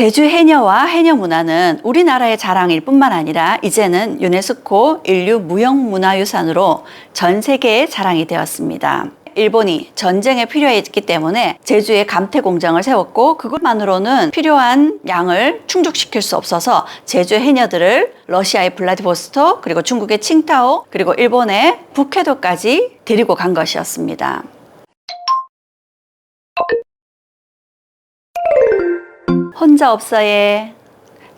제주 해녀와 해녀 문화는 우리나라의 자랑일 뿐만 아니라 이제는 유네스코 인류 무형문화유산으로 전 세계의 자랑이 되었습니다. 일본이 전쟁에 필요했기 때문에 제주에 감태 공장을 세웠고 그것만으로는 필요한 양을 충족시킬 수 없어서 제주 해녀들을 러시아의 블라디보스토 그리고 중국의 칭타오 그리고 일본의 북해도까지 데리고 간 것이었습니다. 혼자 없어의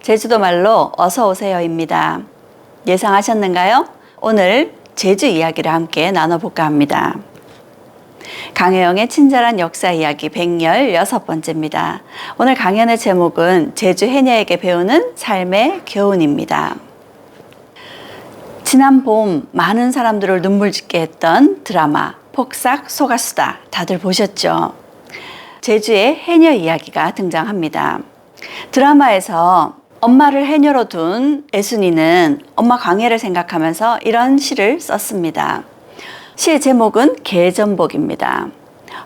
제주도 말로 어서 오세요입니다. 예상하셨는가요? 오늘 제주 이야기를 함께 나눠볼까 합니다. 강혜영의 친절한 역사 이야기 116번째입니다. 오늘 강연의 제목은 제주 해녀에게 배우는 삶의 교훈입니다. 지난 봄 많은 사람들을 눈물 짓게 했던 드라마 폭삭 소가수다 다들 보셨죠? 제주의 해녀 이야기가 등장합니다. 드라마에서 엄마를 해녀로 둔 애순이는 엄마 광해를 생각하면서 이런 시를 썼습니다. 시의 제목은 개전복입니다.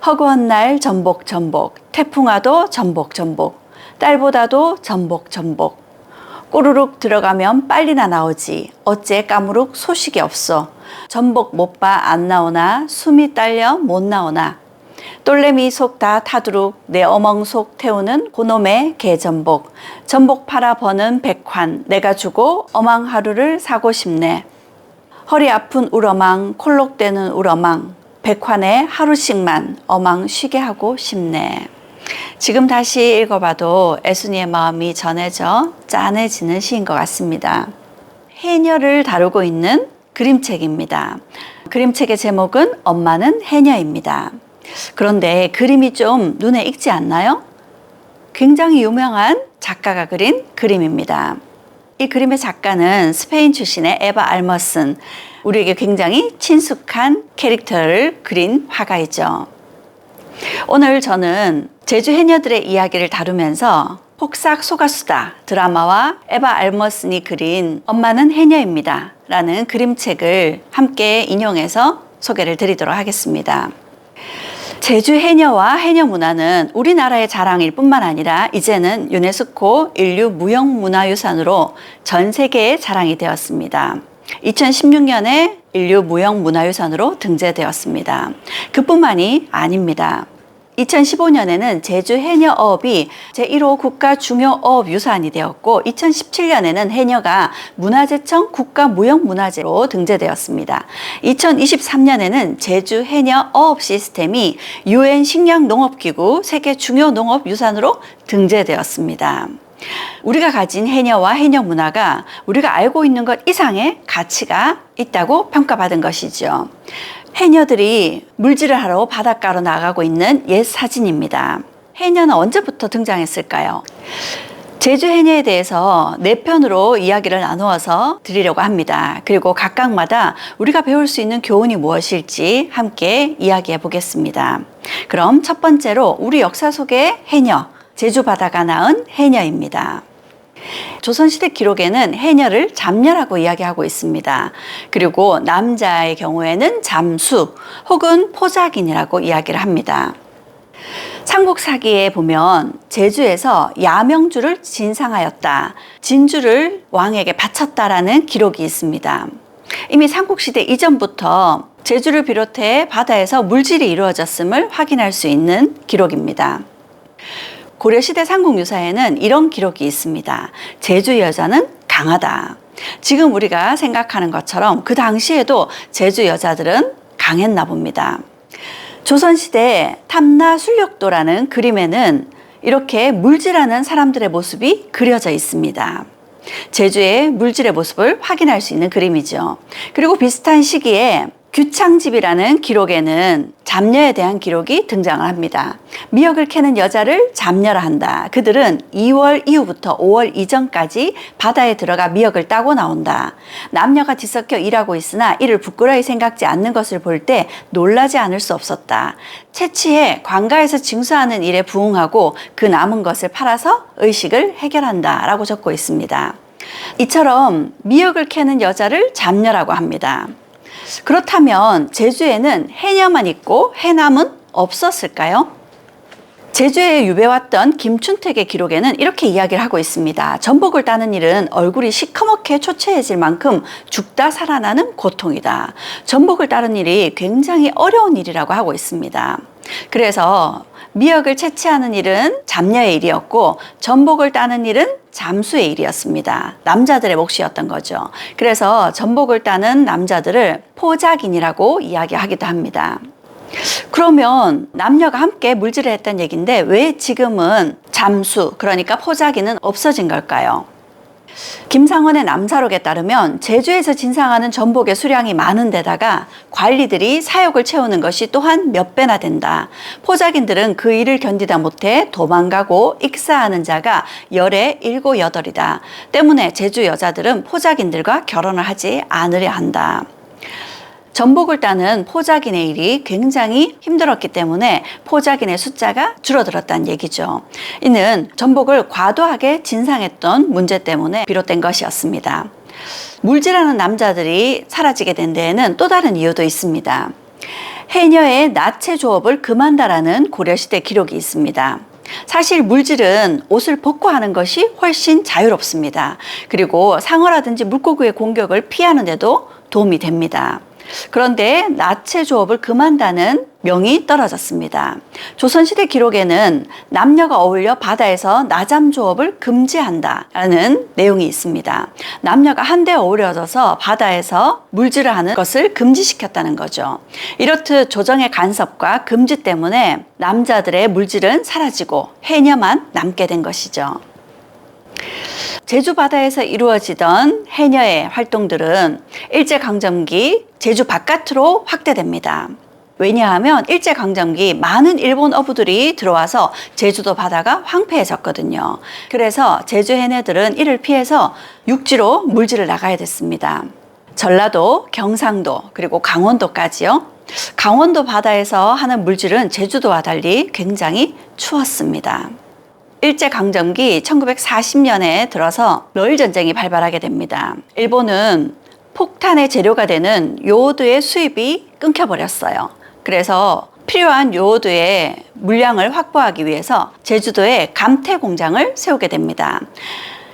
허구한 날 전복 전복, 태풍아도 전복 전복, 딸보다도 전복 전복. 꼬르륵 들어가면 빨리나 나오지. 어째 까무룩 소식이 없어. 전복 못 봐 안 나오나 숨이 딸려 못 나오나. 똘레미 속 다 타두룩 내 어멍 속 태우는 고놈의 개전복. 전복 팔아 버는 백환 내가 주고 어망 하루를 사고 싶네. 허리 아픈 우러망 콜록대는 우러망 백환에 하루씩만 어망 쉬게 하고 싶네. 지금 다시 읽어봐도 애순이의 마음이 전해져 짠해지는 시인 것 같습니다. 해녀를 다루고 있는 그림책입니다. 그림책의 제목은 엄마는 해녀입니다. 그런데 그림이 좀 눈에 익지 않나요? 굉장히 유명한 작가가 그린 그림입니다. 이 그림의 작가는 스페인 출신의 에바 알머슨, 우리에게 굉장히 친숙한 캐릭터를 그린 화가이죠. 오늘 저는 제주 해녀들의 이야기를 다루면서 폭삭 소가수다 드라마와 에바 알머슨이 그린 엄마는 해녀입니다. 라는 그림책을 함께 인용해서 소개를 드리도록 하겠습니다. 제주 해녀와 해녀 문화는 우리나라의 자랑일 뿐만 아니라 이제는 유네스코 인류 무형문화유산으로 전 세계의 자랑이 되었습니다. 2016년에 인류 무형문화유산으로 등재되었습니다. 그뿐만이 아닙니다. 2015년에는 제주 해녀어업이 제1호 국가 중요어업 유산이 되었고 2017년에는 해녀가 문화재청 국가무형문화재로 등재되었습니다. 2023년에는 제주 해녀어업 시스템이 UN 식량농업기구 세계 중요 농업 유산으로 등재되었습니다. 우리가 가진 해녀와 해녀 문화가 우리가 알고 있는 것 이상의 가치가 있다고 평가받은 것이죠. 해녀들이 물질을 하러 바닷가로 나가고 있는 옛 사진입니다. 해녀는 언제부터 등장했을까요? 제주 해녀에 대해서 네 편으로 이야기를 나누어서 드리려고 합니다. 그리고 각각마다 우리가 배울 수 있는 교훈이 무엇일지 함께 이야기해 보겠습니다. 그럼 첫 번째로 우리 역사 속의 해녀, 제주 바다가 낳은 해녀입니다. 조선시대 기록에는 해녀를 잠녀라고 이야기하고 있습니다. 그리고 남자의 경우에는 잠수 혹은 포작인이라고 이야기를 합니다. 삼국사기에 보면 제주에서 야명주를 진상하였다. 진주를 왕에게 바쳤다라는 기록이 있습니다. 이미 삼국시대 이전부터 제주를 비롯해 바다에서 물질이 이루어졌음을 확인할 수 있는 기록입니다. 고려시대 삼국유사에는 이런 기록이 있습니다. 제주 여자는 강하다. 지금 우리가 생각하는 것처럼 그 당시에도 제주 여자들은 강했나 봅니다. 조선시대 탐나 술력도라는 그림에는 이렇게 물질하는 사람들의 모습이 그려져 있습니다. 제주의 물질의 모습을 확인할 수 있는 그림이죠. 그리고 비슷한 시기에 규창집이라는 기록에는 잡녀에 대한 기록이 등장을 합니다. 미역을 캐는 여자를 잡녀라 한다. 그들은 2월 이후부터 5월 이전까지 바다에 들어가 미역을 따고 나온다. 남녀가 뒤섞여 일하고 있으나 이를 부끄러이 생각지 않는 것을 볼 때 놀라지 않을 수 없었다. 채취해 관가에서 징수하는 일에 부응하고 그 남은 것을 팔아서 의식을 해결한다. 라고 적고 있습니다. 이처럼 미역을 캐는 여자를 잡녀라고 합니다. 그렇다면 제주에는 해녀만 있고 해남은 없었을까요? 제주에 유배왔던 김춘택의 기록에는 이렇게 이야기를 하고 있습니다. 전복을 따는 일은 얼굴이 시커멓게 초췌해질 만큼 죽다 살아나는 고통이다. 전복을 따는 일이 굉장히 어려운 일이라고 하고 있습니다. 그래서 미역을 채취하는 일은 잡녀의 일이었고 전복을 따는 일은 잠수의 일이었습니다. 남자들의 몫이었던 거죠. 그래서 전복을 따는 남자들을 포작인이라고 이야기하기도 합니다. 그러면 남녀가 함께 물질을 했던 얘기인데 왜 지금은 잠수, 그러니까 포자기는 없어진 걸까요? 김상원의 남사록에 따르면 제주에서 진상하는 전복의 수량이 많은 데다가 관리들이 사욕을 채우는 것이 또한 몇 배나 된다. 포자긴들은 그 일을 견디다 못해 도망가고 익사하는 자가 열에 일곱 여덟이다. 때문에 제주 여자들은 포자긴들과 결혼을 하지 않으려 한다. 전복을 따는 포자긴의 일이 굉장히 힘들었기 때문에 포자긴의 숫자가 줄어들었다는 얘기죠. 이는 전복을 과도하게 진상했던 문제 때문에 비롯된 것이었습니다. 물질하는 남자들이 사라지게 된 데에는 또 다른 이유도 있습니다. 해녀의 나체 조업을 금한다라는 고려시대 기록이 있습니다. 사실 물질은 옷을 벗고 하는 것이 훨씬 자유롭습니다. 그리고 상어라든지 물고기의 공격을 피하는데도 도움이 됩니다. 그런데 나체 조업을 금한다는 명이 떨어졌습니다. 조선시대 기록에는 남녀가 어울려 바다에서 나잠 조업을 금지한다라는 내용이 있습니다. 남녀가 한데 어우러져서 바다에서 물질을 하는 것을 금지시켰다는 거죠. 이렇듯 조정의 간섭과 금지 때문에 남자들의 물질은 사라지고 해녀만 남게 된 것이죠. 제주 바다에서 이루어지던 해녀의 활동들은 일제강점기 제주 바깥으로 확대됩니다. 왜냐하면 일제강점기 많은 일본 어부들이 들어와서 제주도 바다가 황폐해졌거든요. 그래서 제주 해녀들은 이를 피해서 육지로 물질을 나가야 됐습니다. 전라도, 경상도, 그리고 강원도까지요. 강원도 바다에서 하는 물질은 제주도와 달리 굉장히 추웠습니다. 일제강점기 1940년에 들어서 러일 전쟁이 발발하게 됩니다. 일본은 폭탄의 재료가 되는 요오드의 수입이 끊겨버렸어요. 그래서 필요한 요오드의 물량을 확보하기 위해서 제주도에 감태 공장을 세우게 됩니다.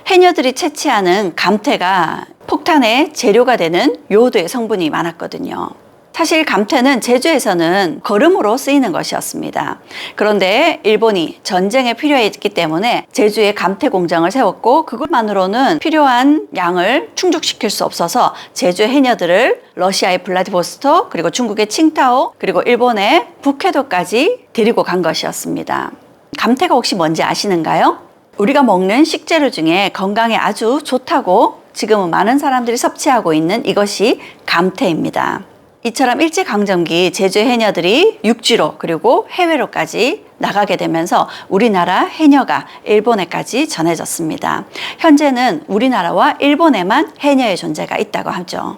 해녀들이 채취하는 감태가 폭탄의 재료가 되는 요오드의 성분이 많았거든요. 사실 감태는 제주에서는 거름으로 쓰이는 것이었습니다. 그런데 일본이 전쟁에 필요했기 때문에 제주에 감태 공장을 세웠고 그것만으로는 필요한 양을 충족시킬 수 없어서 제주 해녀들을 러시아의 블라디보스토 그리고 중국의 칭타오 그리고 일본의 북해도까지 데리고 간 것이었습니다. 감태가 혹시 뭔지 아시는가요? 우리가 먹는 식재료 중에 건강에 아주 좋다고 지금은 많은 사람들이 섭취하고 있는 이것이 감태입니다. 이처럼 일제강점기 제주 해녀들이 육지로 그리고 해외로까지 나가게 되면서 우리나라 해녀가 일본에까지 전해졌습니다. 현재는 우리나라와 일본에만 해녀의 존재가 있다고 하죠.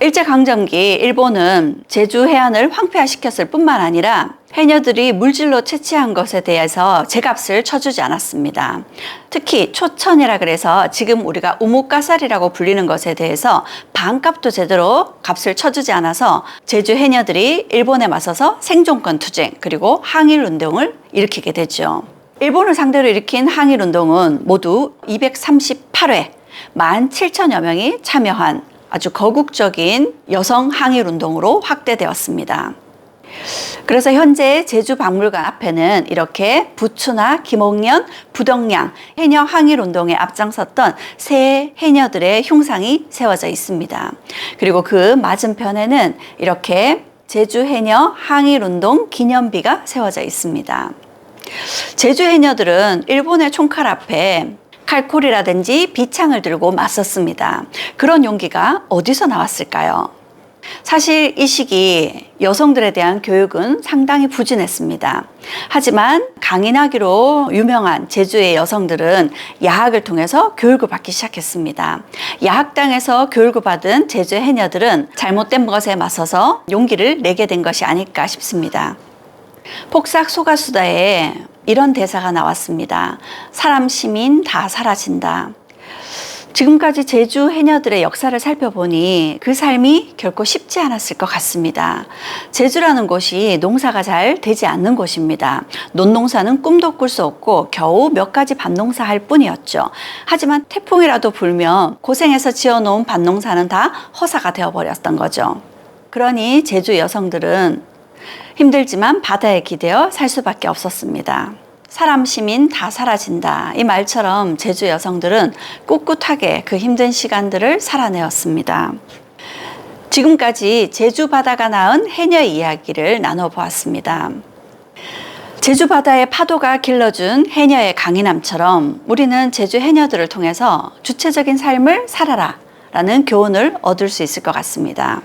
일제강점기 일본은 제주 해안을 황폐화시켰을 뿐만 아니라 해녀들이 물질로 채취한 것에 대해서 제값을 쳐주지 않았습니다. 특히 초천이라 그래서 지금 우리가 우뭇가살이라고 불리는 것에 대해서 반값도 제대로 값을 쳐주지 않아서 제주 해녀들이 일본에 맞서서 생존권 투쟁 그리고 항일 운동을 일으키게 되죠. 일본을 상대로 일으킨 항일 운동은 모두 238회 17,000여 명이 참여한 아주 거국적인 여성 항일 운동으로 확대되었습니다. 그래서 현재 제주박물관 앞에는 이렇게 부추나 김옥년, 부덕량, 해녀 항일 운동에 앞장섰던 세 해녀들의 흉상이 세워져 있습니다. 그리고 그 맞은편에는 이렇게 제주 해녀 항일 운동 기념비가 세워져 있습니다. 제주 해녀들은 일본의 총칼 앞에 칼콜이라든지 비창을 들고 맞섰습니다. 그런 용기가 어디서 나왔을까요? 사실 이 시기 여성들에 대한 교육은 상당히 부진했습니다. 하지만 강인하기로 유명한 제주의 여성들은 야학을 통해서 교육을 받기 시작했습니다. 야학당에서 교육을 받은 제주 해녀들은 잘못된 것에 맞서서 용기를 내게 된 것이 아닐까 싶습니다. 폭삭 소가수다에 이런 대사가 나왔습니다. 사람 시민 다 사라진다. 지금까지 제주 해녀들의 역사를 살펴보니 그 삶이 결코 쉽지 않았을 것 같습니다. 제주라는 곳이 농사가 잘 되지 않는 곳입니다. 논농사는 꿈도 꿀 수 없고 겨우 몇 가지 밭농사 할 뿐이었죠. 하지만 태풍이라도 불면 고생해서 지어놓은 밭농사는 다 허사가 되어버렸던 거죠. 그러니 제주 여성들은 힘들지만 바다에 기대어 살 수밖에 없었습니다. 사람 시민 다 사라진다. 이 말처럼 제주 여성들은 꿋꿋하게 그 힘든 시간들을 살아내었습니다. 지금까지 제주 바다가 낳은 해녀 이야기를 나눠보았습니다. 제주 바다의 파도가 길러준 해녀의 강인함처럼 우리는 제주 해녀들을 통해서 주체적인 삶을 살아라 라는 교훈을 얻을 수 있을 것 같습니다.